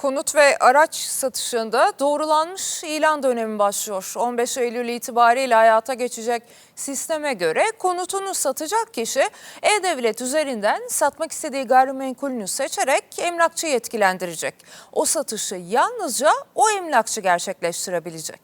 Konut ve araç satışında doğrulanmış ilan dönemi başlıyor. 15 Eylül itibariyle hayata geçecek sisteme göre konutunu satacak kişi E-Devlet üzerinden satmak istediği gayrimenkulünü seçerek emlakçı yetkilendirecek. O satışı yalnızca o emlakçı gerçekleştirebilecek.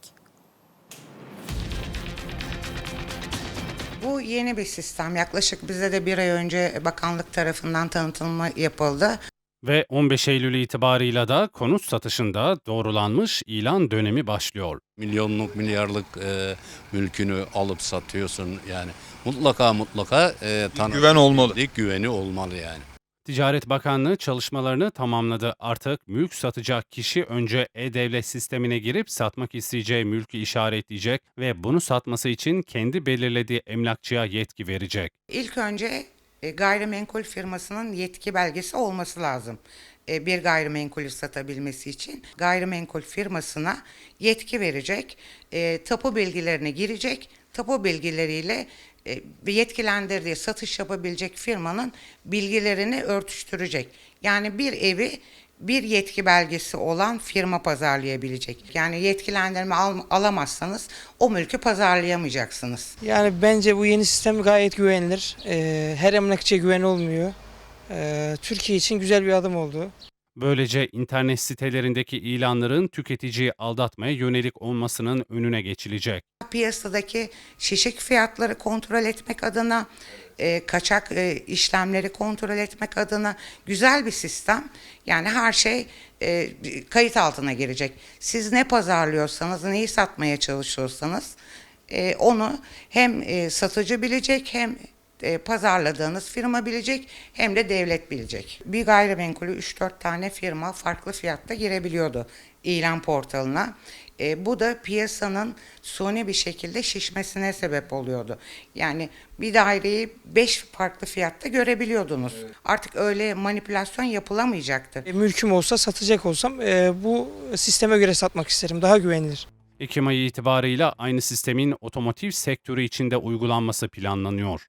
Bu yeni bir sistem. Yaklaşık bize de bir ay önce bakanlık tarafından tanıtımı yapıldı. Ve 15 Eylül itibarıyla da konut satışında doğrulanmış ilan dönemi başlıyor. milyonluk milyarlık e, mülkünü alıp satıyorsun yani mutlaka mutlaka e, tanı- güven olmalı. güveni olmalı yani. Ticaret Bakanlığı çalışmalarını tamamladı. Artık mülk satacak kişi önce e-devlet sistemine girip satmak isteyeceği mülkü işaretleyecek ve bunu satması için kendi belirlediği emlakçıya yetki verecek. İlk önce e, gayrimenkul firmasının yetki belgesi olması lazım. E, bir gayrimenkulü satabilmesi için gayrimenkul firmasına yetki verecek, e, tapu bilgilerini girecek, tapu bilgileriyle e, yetkilendirdiği satış yapabilecek firmanın bilgilerini örtüştürecek. Yani bir evi bir yetki belgesi olan firma pazarlayabilecek. Yani yetkilendirme al- alamazsanız o mülkü pazarlayamayacaksınız. Yani bence bu yeni sistem gayet güvenilir. Ee, her emlakçıya güven olmuyor. Ee, Türkiye için güzel bir adım oldu. Böylece internet sitelerindeki ilanların tüketiciyi aldatmaya yönelik olmasının önüne geçilecek. Piyasadaki şişik fiyatları kontrol etmek adına, e, kaçak e, işlemleri kontrol etmek adına güzel bir sistem. Yani her şey e, kayıt altına girecek. Siz ne pazarlıyorsanız, neyi satmaya çalışıyorsanız e, onu hem e, satıcı bilecek hem e, pazarladığınız firma bilecek hem de devlet bilecek. Bir gayrimenkulü 3-4 tane firma farklı fiyatta girebiliyordu ilan portalına. E, bu da piyasanın suni bir şekilde şişmesine sebep oluyordu. Yani bir daireyi 5 farklı fiyatta görebiliyordunuz. Artık öyle manipülasyon yapılamayacaktır. E, mülküm olsa satacak olsam e, bu sisteme göre satmak isterim. Daha güvenilir. Ekim ayı itibarıyla aynı sistemin otomotiv sektörü içinde uygulanması planlanıyor.